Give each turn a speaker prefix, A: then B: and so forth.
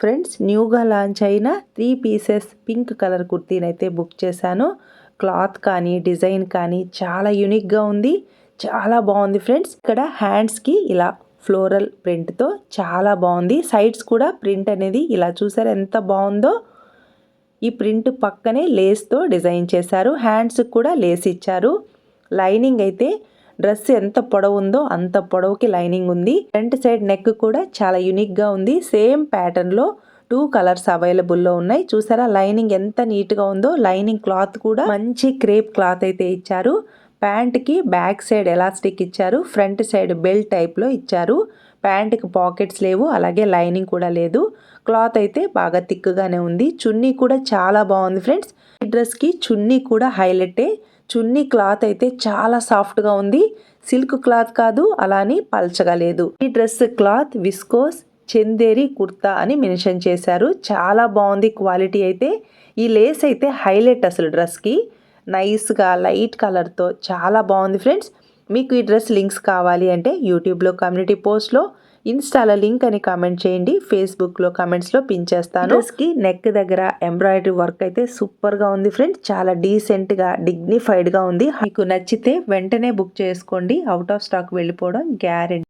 A: Friends న్యూగా launch అయిన three pieces pink colour కుర్తీని అయితే బుక్ చేశాను. క్లాత్ కానీ డిజైన్ కానీ చాలా యూనిక్గా ఉంది. చాలా బాగుంది ఫ్రెండ్స్. ఇక్కడ హ్యాండ్స్కి ఇలా ఫ్లోరల్ ప్రింట్తో చాలా బాగుంది. సైడ్స్ కూడా ప్రింట్ అనేది ఇలా చూసారు ఎంత బాగుందో. ఈ ప్రింట్ పక్కనే లేస్తో డిజైన్ చేశారు. హ్యాండ్స్కి కూడా లేస్ ఇచ్చారు. లైనింగ్ అయితే డ్రెస్ ఎంత పొడవు ఉందో అంత పొడవుకి లైనింగ్ ఉంది. ఫ్రంట్ సైడ్ నెక్ కూడా చాలా యూనిక్గా ఉంది. సేమ్ ప్యాటర్న్లో టూ కలర్స్ అవైలబుల్లో ఉన్నాయి. చూసారా? లైనింగ్ ఎంత నీట్గా ఉందో లైనింగ్ క్లాత్ కూడా మంచి క్రేప్ క్లాత్ అయితే ఇచ్చారు. ప్యాంట్కి బ్యాక్ సైడ్ ఎలాస్టిక్ ఇచ్చారు. ఫ్రంట్ సైడ్ బెల్ట్ టైప్లో ఇచ్చారు. ప్యాంట్కి పాకెట్స్ లేవు అలాగే లైనింగ్ కూడా లేదు. క్లాత్ అయితే బాగా థిక్గానే ఉంది. చున్నీ కూడా చాలా బాగుంది ఫ్రెండ్స్. ఈ డ్రెస్కి చున్నీ కూడా హైలైటే చున్నీ క్లాత్ అయితే చాలా సాఫ్ట్గా ఉంది. సిల్క్ క్లాత్ కాదు అలాని పల్చగా లేదు. ఈ dress cloth viscose Chanderi kurta అని మెన్షన్ చేశారు. చాలా బాగుంది క్వాలిటీ అయితే. ఈ లేస్ అయితే హైలైట్ అసలు డ్రెస్కి. నైస్గా లైట్ కలర్తో చాలా బాగుంది ఫ్రెండ్స్. మీకు ఈ డ్రెస్ లింక్స్ కావాలి అంటే యూట్యూబ్లో కమ్యూనిటీ పోస్ట్లో ఇన్స్టాలో లింక్ అని కామెంట్ చేయండి. ఫేస్బుక్లో కామెంట్స్లో పిన్ చేస్తాను. డ్రెస్కి నెక్ దగ్గర ఎంబ్రాయిడరీ వర్క్ అయితే సూపర్గా ఉంది ఫ్రెండ్స్. చాలా డీసెంట్గా డిగ్నిఫైడ్గా ఉంది. మీకు నచ్చితే వెంటనే బుక్ చేసుకోండి. అవుట్ ఆఫ్ స్టాక్ వెళ్ళిపోవడం గ్యారెంటీ.